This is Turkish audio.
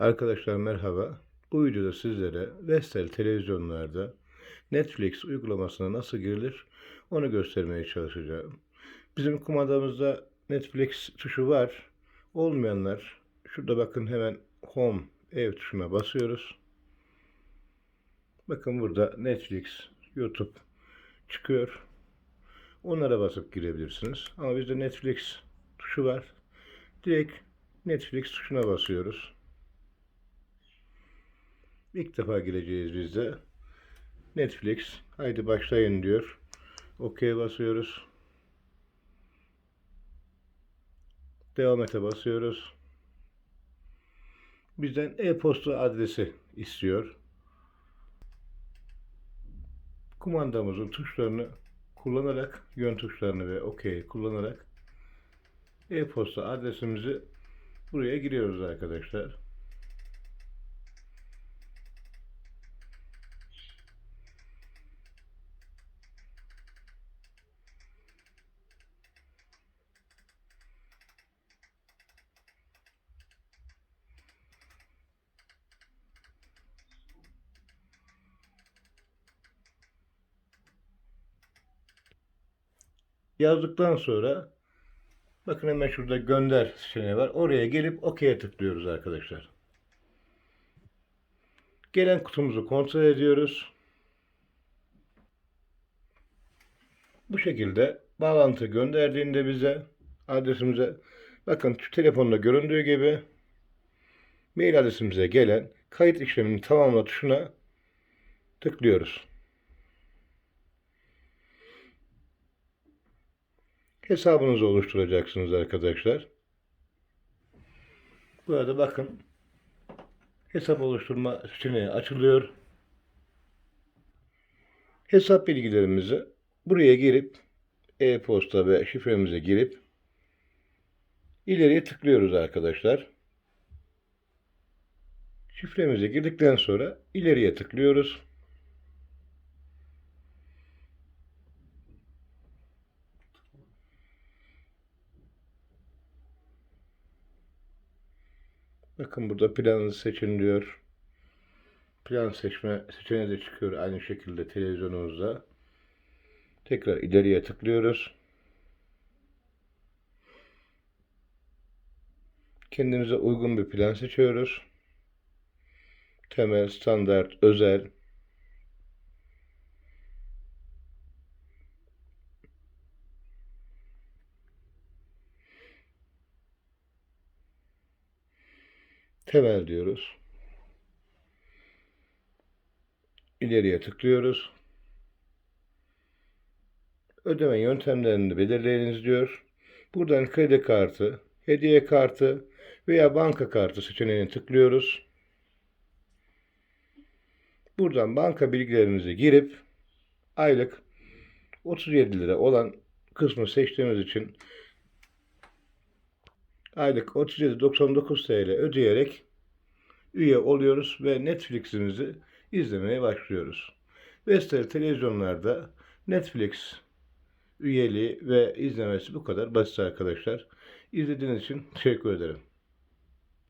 Arkadaşlar merhaba. Bu videoda sizlere Vestel televizyonlarda Netflix uygulamasına nasıl girilir onu göstermeye çalışacağım. Bizim kumandamızda Netflix tuşu var. Olmayanlar şurada bakın hemen Home ev tuşuna basıyoruz. Bakın burada Netflix, YouTube çıkıyor. Onlara basıp girebilirsiniz. Ama bizde Netflix tuşu var. Direkt Netflix tuşuna basıyoruz. İlk defa gireceğiz biz de. Netflix. Haydi başlayın diyor. OK'ye basıyoruz. Devam ete basıyoruz. Bizden e-posta adresi istiyor. Kumandamızın tuşlarını kullanarak, yön tuşlarını ve OK kullanarak e-posta adresimizi buraya giriyoruz arkadaşlar. Yazdıktan sonra bakın hemen şurada gönder seçeneği var. Oraya gelip OK'ye tıklıyoruz arkadaşlar. Gelen kutumuzu kontrol ediyoruz. Bu şekilde bağlantı gönderdiğinde bize adresimize bakın şu telefonda göründüğü gibi mail adresimize gelen kayıt işlemini tamamla tuşuna tıklıyoruz. Hesabınızı oluşturacaksınız arkadaşlar. Burada bakın hesap oluşturma seçeneği açılıyor. Hesap bilgilerimizi buraya girip e-posta ve şifremize girip ileriye tıklıyoruz arkadaşlar. Şifremize girdikten sonra ileriye tıklıyoruz. Bakın burada planınızı seçin diyor. Plan seçme seçeneği de çıkıyor aynı şekilde televizyonumuzda. Tekrar ileriye tıklıyoruz. Kendimize uygun bir plan seçiyoruz. Temel, standart, özel. Temel diyoruz. İleriye tıklıyoruz. Ödeme yöntemlerini belirleyiniz diyor. Buradan kredi kartı, hediye kartı veya banka kartı seçeneğine tıklıyoruz. Buradan banka bilgilerimizi girip aylık 37 lira olan kısmı seçtiğimiz için aylık 37.99 TL ödeyerek üye oluyoruz ve Netflix'imizi izlemeye başlıyoruz. Vestel televizyonlarda Netflix üyeliği ve izlemesi bu kadar basit arkadaşlar. İzlediğiniz için teşekkür ederim.